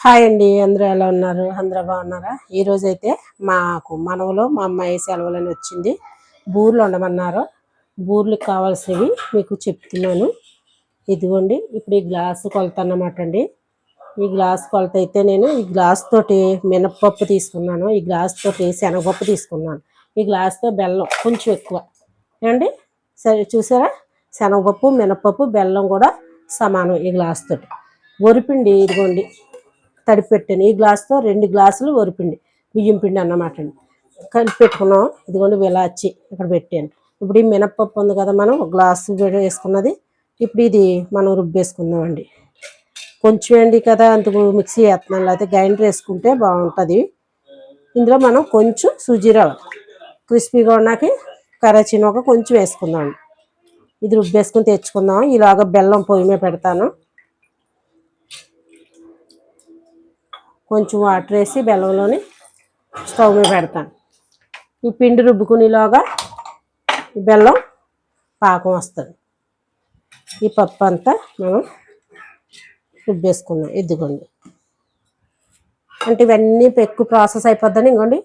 Hi అండి అందరూ ఎలా ఉన్నారు? అందరూ బాగున్నారా? ఈరోజైతే అయితే మాకు మనవలో మా అమ్మాయి సెలవులని వచ్చింది. బూర్లు ఉండమన్నారు బూర్లకు కావాల్సినవి మీకు చెప్తున్నాను. ఇదిగోండి ఇప్పుడు ఈ గ్లాసు కొలత అన్నమాట అండి. ఈ గ్లాస్ కొలత అయితే నేను ఈ గ్లాస్ తోటి మినప్పప్పు తీసుకున్నాను. ఈ గ్లాస్ తోటి శనగపప్పు తీసుకున్నాను. ఈ గ్లాస్తో బెల్లం కొంచెం ఎక్కువ. ఏమండి? సరే చూసారా? శనగపప్పు మినపప్పు బెల్లం కూడా సమానం ఈ గ్లాస్ తోటి. వరిపిండి ఇదిగోండి. తడిపి పెట్టాను ఈ గ్లాస్తో రెండు గ్లాసులు వరిపిండి బియ్యం పిండి అన్నమాట అండి. కలిపి పెట్టుకున్నాం ఇదిగోండి విలాచి ఇక్కడ పెట్టాను. ఇప్పుడు ఈ మినప్పప్పు ఉంది కదా మనం గ్లాసు వేసుకున్నది. ఇప్పుడు ఇది మనం రుబ్బేసుకుందామండి కొంచెం ఎండి కదా అందుకు మిక్సీ వేస్తున్నాం లేకపోతే గ్రైండర్ వేసుకుంటే బాగుంటుంది. ఇందులో మనం కొంచెం సుజీ రవ్వ క్రిస్పీగా ఉన్నాకి కరాచీనొక కొంచెం వేసుకుందాం ఇది రుబ్బేసుకుని తెచ్చుకుందాం. ఇలాగ బెల్లం పొయ్యి మీద పెడతాను. కొంచెం వాటర్ వేసి బెల్లంలోని స్టవ్ మీద పెడతాను. ఈ పిండి రుబ్బుకునేలోగా బెల్లం పాకం వస్తుంది. ఈ పప్పు అంతా మనం రుబ్బేసుకున్నాం. ఇదిగోండి. అంటే ఇవన్నీ ఎక్కువ ప్రాసెస్ అయిపోద్దని ఇంకోండి.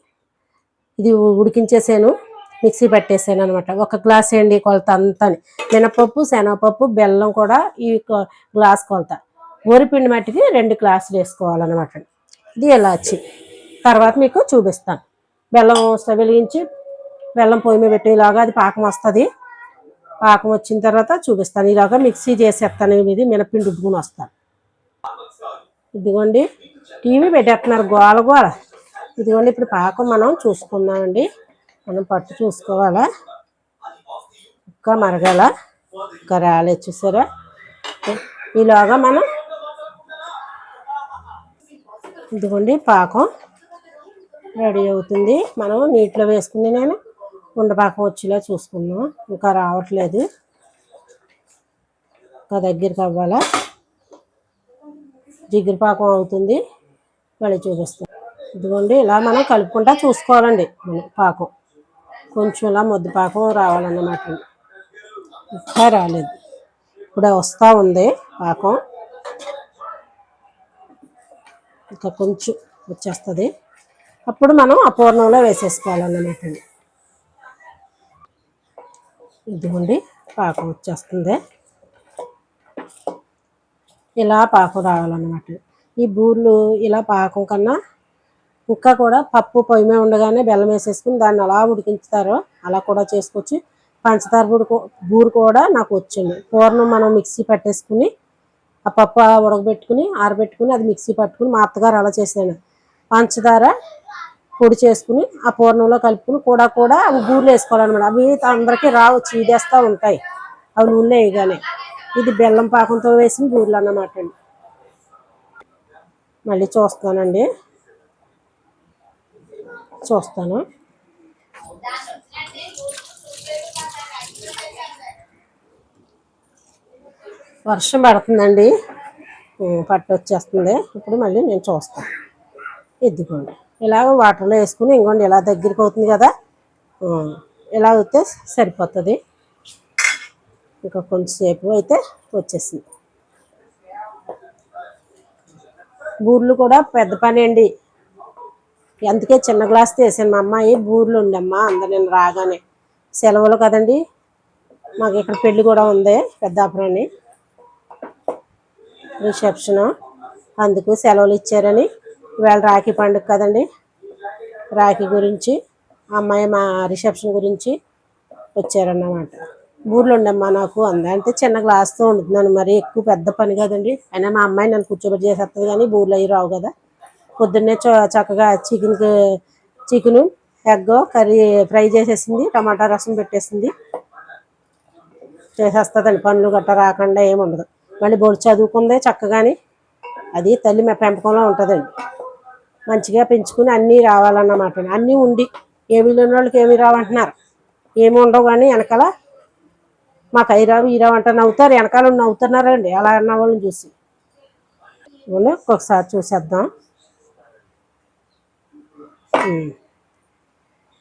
ఇది ఉడికించేసాను. మిక్సీ పట్టేసాను అనమాట. ఒక గ్లాస్ వేయండి కొలత అంతా మినపప్పు శనగపప్పు బెల్లం కూడా ఈ కొ- గ్లాస్ కొలత. పిండి మట్టికి రెండు గ్లాసులు వేసుకోవాలన్నమాట. ఇది ఎలాచి తర్వాత మీకు చూపిస్తాను. బెల్లం స్టవ్ వెలిగించి బెల్లం పొయ్యి మీద పెట్టేలాగా అది పాకం వస్తుంది. పాకం వచ్చిన తర్వాత చూపిస్తాను. ఇలాగా మిక్సీ చేసేస్తాను ఇది మినపిండి రుబ్బుకుని వస్తాను. ఇదిగోండి టీవీ పెట్టేస్తున్నారు గోల గోల. ఇదిగోండి ఇప్పుడు పాకం మనం చూసుకుందామండి. మనం పట్టు చూసుకోవాలా? ఇంకా మరగాల. ఇంకా రాలేదు చూసారా? ఈలోగా మనం ఇదిగోండి పాకం రెడీ అవుతుంది. మనం నీటిలో వేసుకుని నేను ఉండపాకం వచ్చేలా చూసుకుందాం. ఇంకా రావట్లేదు. ఇంకా దగ్గరికి అవ్వాలా? జిగురు పాకం అవుతుంది. మళ్ళీ చూపిస్తాం. ఇదిగోండి ఇలా మనం కలుపుకుంటా చూసుకోవాలండి మనం పాకం. కొంచెం ఇలా ముద్దు పాకం రావాలన్నమాట. ఇంకా రాలేదు. ఇప్పుడు వస్తూ ఉంది పాకం. ఇంకా కొంచెం వచ్చేస్తుంది. అప్పుడు మనం ఆ పూర్ణంలో వేసేసుకోవాలన్నమాట. ఇదిగోండి పాకం వచ్చేస్తుంది. ఇలా పాకం రావాలన్నమాట. ఈ బూర్లు ఇలా పాకం కన్నా ఇంకా కూడా పప్పు పొయ్యి ఉండగానే బెల్లం వేసేసుకుని దాన్ని అలా ఉడికించుతారో అలా కూడా చేసుకోవచ్చు పంచదార బూరు బూరు కూడా నాకు వచ్చింది. పూర్ణం మనం మిక్సీ పట్టేసుకుని ఆ పప్పు ఉడకబెట్టుకుని ఆరబెట్టుకుని అది మిక్సీ పట్టుకుని మా అత్తగారు అలా చేసాను పంచదార పొడి చేసుకుని ఆ పూర్ణంలో కలుపుకుని కూడా కూడా అవి బూర్లు వేసుకోవాలన్నమాట. అవి అందరికీ రావు చీడేస్తూ ఉంటాయి. అవి నూనె వేయగానే. ఇది బెల్లం పాకంతో వేసిన బూర్లు అన్నమాట అండి. మళ్ళీ చూస్తానండి. చూస్తాను. వర్షం పడుతుందండి. పట్టు వచ్చేస్తుంది ఇప్పుడు మళ్ళీ నేను చూస్తాను. ఇదిగోండి. ఇలాగ వాటర్లో వేసుకుని ఇంకోండి ఇలా దగ్గరికి అవుతుంది కదా. ఇలా అయితే సరిపోతుంది. ఇంకా కొంచెంసేపు అయితే వచ్చేసింది. బూర్లు కూడా పెద్ద పని అండి. అందుకే చిన్న గ్లాస్ తీసాను మా అమ్మాయి. బూర్లు ఉండమ్మా అందరు నేను రాగానే. సెలవులు కదండి. మాకు ఇక్కడ పెళ్ళి కూడా ఉంది పెద్దాపురాన్ని రిసెప్షన్. అందుకు సెలవులు ఇచ్చారని. ఇవాళ రాఖీ పండుగ కదండి. రాఖీ గురించి అమ్మాయి మా రిసెప్షన్ గురించి వచ్చారన్నమాట. ఊర్లో ఉండమ్మా నాకు అంది అంటే చిన్న గ్లాస్తో వండుతున్నాను మరి ఎక్కువ పెద్ద పని కదండి. అయినా మా అమ్మాయి నన్ను కూర్చోబెట్టి చేసేస్తుంది కానీ ఊర్లో అవి రావు కదా. పొద్దున్నే చ- చక్కగా chicken chicken egg curry fry చేసేసింది టమాటా రసం పెట్టేసింది. చేసేస్తుందండి పనులు గట్రా రాకుండా ఏమి ఉండదు. మళ్ళీ బోర్డు చదువుకుందే చక్కగాని అది తల్లి మా పెంపకంలో ఉంటుందండి. మంచిగా పెంచుకుని అన్నీ రావాలన్నమాట అన్నీ ఉండి ఏమీ లేని వాళ్ళకి ఏమీ రావంటున్నారు. ఏమి ఉండవు కానీ వెనకాల మాకు అయి రావు ఈ రావు అంటే నవ్వుతారు వెనకాల నవ్వుతున్నారండి. అలా అన్న వాళ్ళని చూసి. ఇవ్వండి ఒకసారి చూసేద్దాం.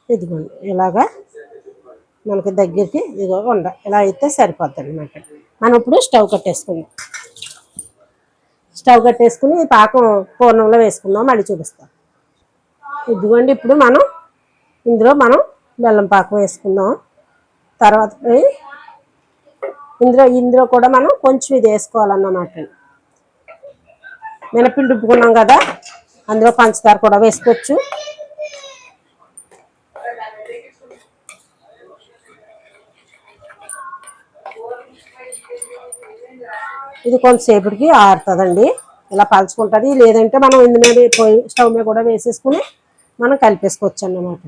ఇదిగోండి ఇలాగా మనకి దగ్గరికి ఇదిగో ఉండ. ఇలా అయితే సరిపోద్ది అనమాట మనం ఇప్పుడు స్టవ్ కట్టేసుకుందాం. స్టవ్ కట్టేసుకుని పాకం పూర్ణంలో వేసుకుందాం మళ్ళీ చూపిస్తాం. ఇదిగోండి ఇప్పుడు మనం ఇందులో మనం బెల్లం పాకం వేసుకుందాం. తర్వాత ఇందులో ఇందులో కూడా మనం కొంచెం ఇది వేసుకోవాలన్నమాట. మినపిండి ఉప్పుకున్నాం కదా అందులో పంచదార కూడా వేసుకోవచ్చు. ఇది కొంతసేపటికి ఆరుతుందండి. ఇలా పలుచుకుంటుంది. లేదంటే మనం ఇందులో పోయి పొయ్యి స్టవ్ మీద కూడా వేసేసుకుని మనం కలిపేసుకోవచ్చు అన్నమాట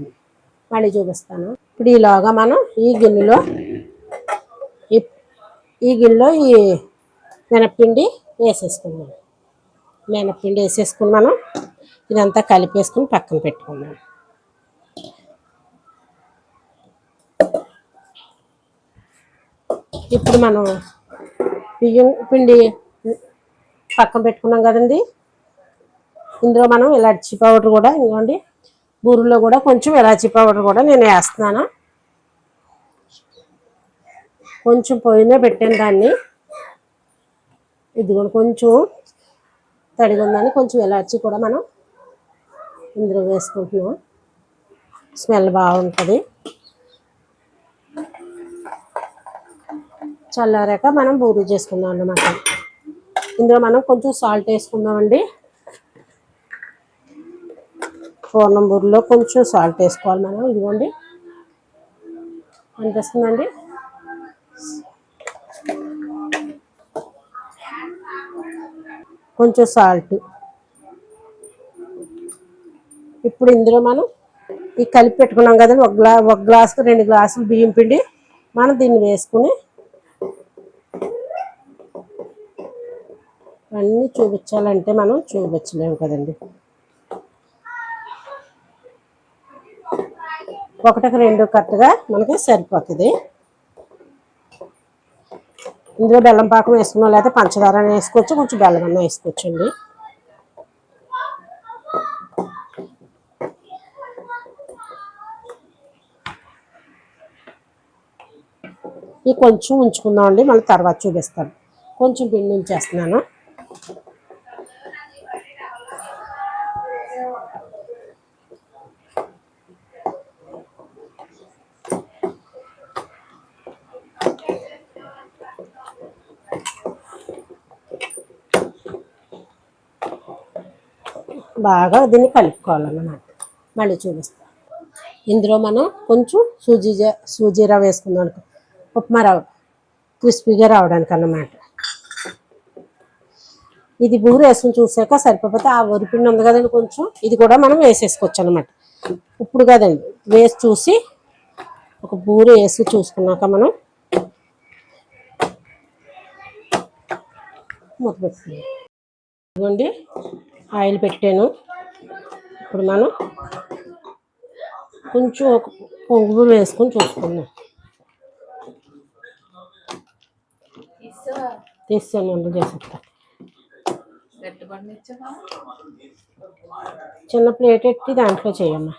మళ్ళీ చూపిస్తాను. ఇప్పుడు ఈలోగా మనం ఈ గిన్నెలో ఈ ఈ గిన్నెలో ఈ మినప్పిండి వేసేసుకున్నాం మినప్పిండి వేసేసుకుని మనం ఇదంతా కలిపేసుకుని పక్కన పెట్టుకున్నాం ఇప్పుడు మనం బియ్యం పిండి పక్కన పెట్టుకున్నాం కదండి. ఇందులో మనం ఇలాచి పౌడర్ కూడా ఇదిగోండి. బూరులో కూడా కొంచెం ఇలాచి పౌడర్ కూడా నేను వేస్తున్నాను. కొంచెం పొయ్యినే పెట్టాను దాన్ని. ఇదిగోండి కొంచెం తడిగా ఉందని కొంచెం ఇలాచి కూడా మనం ఇందులో వేసుకుంటున్నాం. స్మెల్ బాగుంటుంది. చల్లారాక మనం బూరి చేసుకుందాం అన్నమాట. ఇందులో మనం కొంచెం సాల్ట్ వేసుకుందామండి. పూర్ణం బూరిలో కొంచెం సాల్ట్ వేసుకోవాలి మనం. ఇదిగోండి. అనిపిస్తుందండి కొంచెం సాల్ట్ ఇప్పుడు ఇందులో మనం ఈ కలిపి పెట్టుకున్నాం కదండి. ఒక గ్లా ఒక గ్లాస్కి రెండు గ్లాసులు బియ్యం పిండి మనం దీన్ని వేసుకుని అన్నీ చూపించాలంటే మనం చూపించలేము కదండి. ఒకటికి రెండు కరెక్ట్గా మనకి సరిపోతుంది. ఇందులో బెల్లం పాకం వేసుకున్నాం లేకపోతే పంచదార వేసుకోవచ్చు కొంచెం బెల్లం అన్న వేసుకోవచ్చండి. ఈ కొంచెం ఉంచుకుందామండి మళ్ళీ తర్వాత చూపిస్తాను. కొంచెం పిండి ఉంచేస్తున్నాను. బాగా దీన్ని కలుపుకోవాలన్నమాట. మళ్ళీ చూపిస్తాను ఇందులో మనం కొంచెం సూజీ సూజీ రవ్వ వేసుకుందాం అనుకో. ఉప్మా రవ్వ. క్రిస్పీగా రావడానికి అన్నమాట ఇది బూరు వేసుకుని చూసాక సరిపోతే ఆ వరిపిండి ఉంది కదండి కొంచెం. ఇది కూడా మనం వేసేసుకోవచ్చు అనమాట ఇప్పుడు కదండి వేసి చూసి ఒక బూరు వేసి చూసుకున్నాక మనం మూత పెట్టుకుందాం. ఇదిగోండి. ఆయిల్ పెట్టాను. ఇప్పుడు మనం కొంచెం ఒక పొంగు వేసుకొని చూసుకుందాం. తీసాను వంట చేసేస్తా. చిన్న ప్లేట్ ఎట్టి దాంట్లో చేయమ్మా.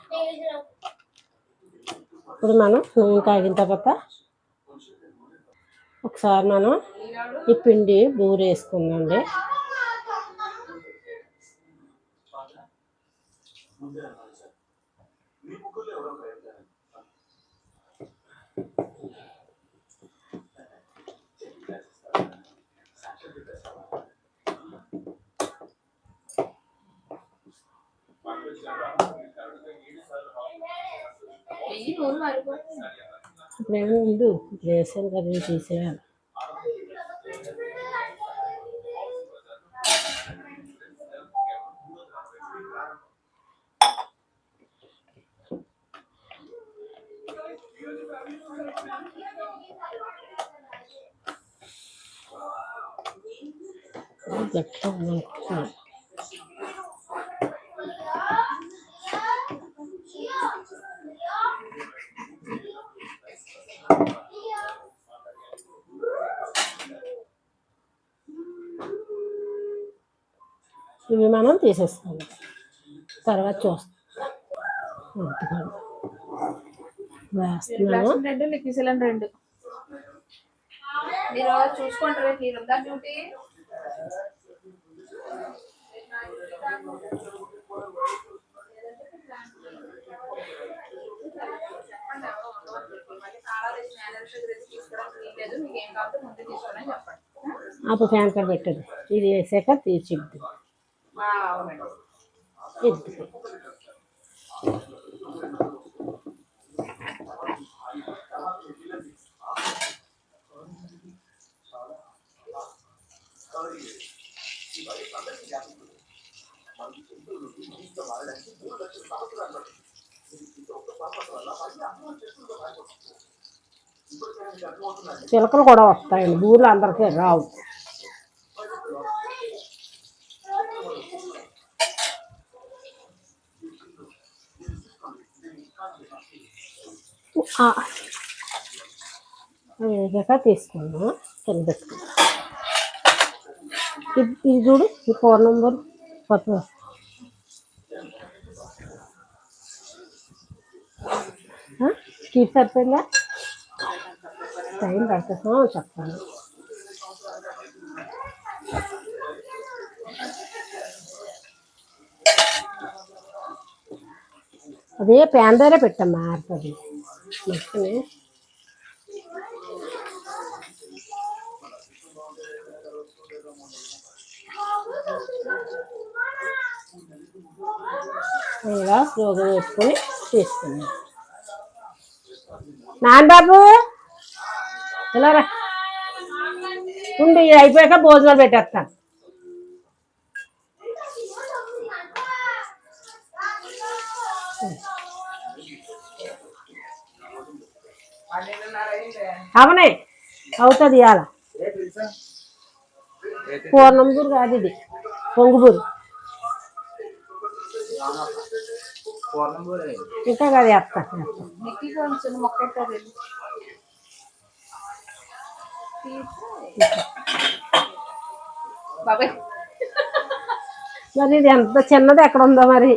ఇప్పుడు మనం నూనె కాగిన తర్వాత ఒకసారి మనం ఈ పిండి బూరు వేసుకుందండి ఇప్పుడు ఏమి ఉండు ఇప్పుడు వేసాను కదా తీసేయాలి. గట్టిగా ఉందనుకుంటున్నాను ఇవి మనం తీసేస్తాం. తర్వాత చూస్తాం. వేస్తున్నాను. రెండు లిక్విసెలన్ రెండు. మీరు చూసుకుంటారు అప్పుడు ఫ్యాన్ కాడ పెట్టదు ఇది వేసాక తీసి చెప్దు అవునండి ఎద్దు చిలకలు కూడా వస్తాయండి. ఊర్లో అందరికీ రావు. ఆ. అవి వేగాక ఇది ఇది చూడు ఈ ఫోన్ నెంబర్. పట్టు కీప్ సరిపోయిందా? టైం పడుతుందా చెప్తాను. అదే ప్యాన్ దగ్గర పెట్టమ్మా ఆడుతుంది మొత్తమే ఇలా స్లోగా వేసుకొని తీసుకున్నాం నాన్నబాబు! రా? ఉండి అయిపోయాక భోజనాలు పెట్టేస్తాను అవనే అవుతుంది ఇవాళ. పూర్ణంబూరు కాదు ఇది పొంగుబూరు ఇంకా కాదు వేస్తా. మరి ఇది ఎంత చిన్నది ఎక్కడ ఉందో మరి?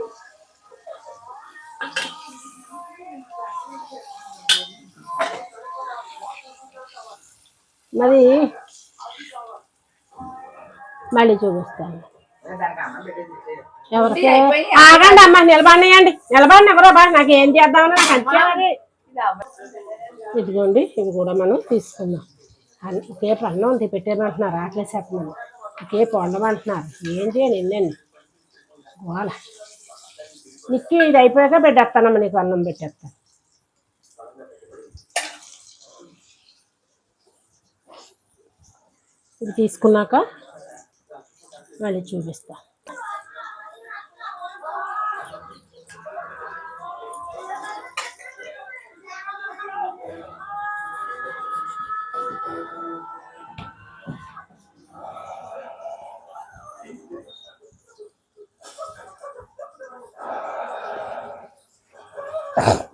మరి మళ్ళీ చూపిస్తాను. ఎవరికి? ఆగండి అమ్మా నిలబడినాయండి. నిలబడి ఎవరో బాగా నాకు ఏం చేద్దామని నాకు అంతే. ఇది ఇదిగోండి ఇవి కూడా మనం తీసుకుందాం. అన్ని అన్నం పన్నం ఉంది పెట్టేయమంటున్నారు రావట్లేదు చెప్పమని. ఒకే వండమంటున్నారు. ఏం చేయను ఎన్నండి గోల. నిక్కి ఇది అయిపోయాక పెట్టేస్తానమ్మా నీకు అన్నం పెట్టేస్తాను ఇది తీసుకున్నాక మళ్ళీ చూపిస్తా. Oh.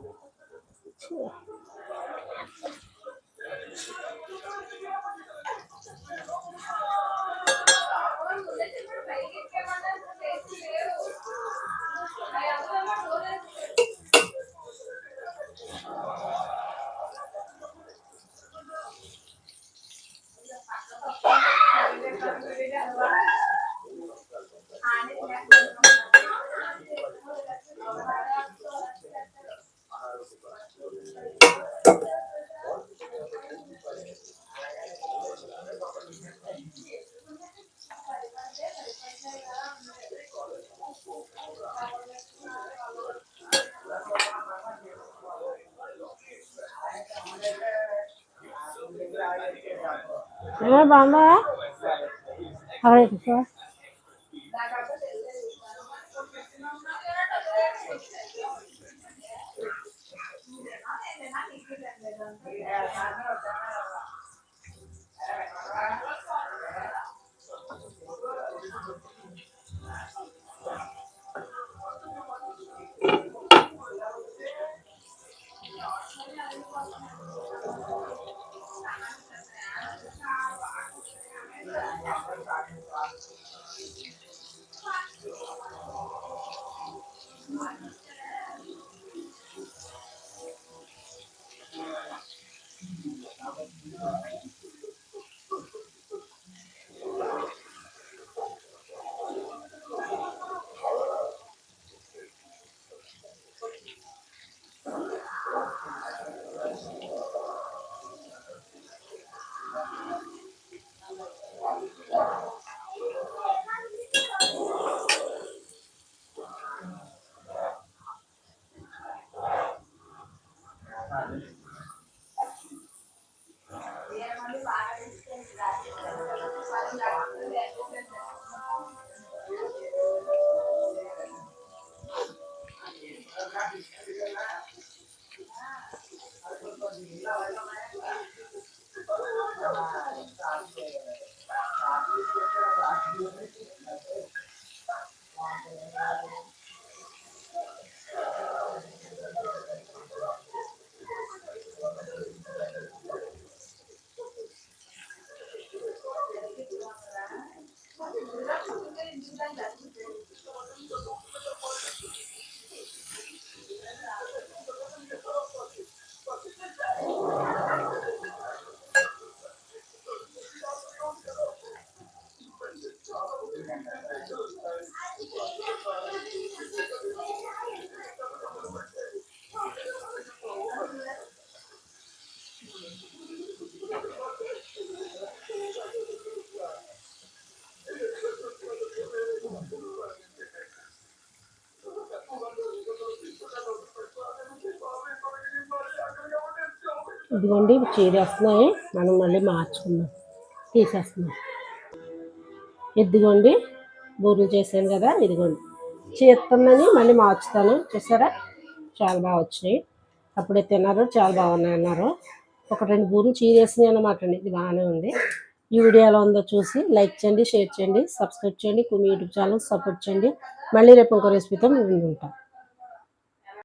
ఏమే బాగుందా అక్కడ సార్ ఇదిగోండి చీరేస్తున్నాయి. మనం మళ్ళీ మార్చుకుందాం. తీసేస్తున్నాం. ఇదిగోండి బూరెలు చేశాను కదా ఇదిగోండి. చేస్తుందని మళ్ళీ మార్చుతాను. చూసారా? చాలా బాగా వచ్చినాయి. అప్పుడే తిన్నారు చాలా బాగున్నాయి అన్నారు. ఒక రెండు బూరెలు చీరేసినాయి అన్నమాట అండి. ఇది బాగానే ఉంది. ఈ వీడియో ఎలా ఉందో చూసి లైక్ చేయండి షేర్ చేయండి సబ్స్క్రైబ్ చేయండి. మీ యూట్యూబ్ ఛానల్ సపోర్ట్ చేయండి. మళ్ళీ రేపు ఇంకో రెసిపీతో మేము ఉంటాం.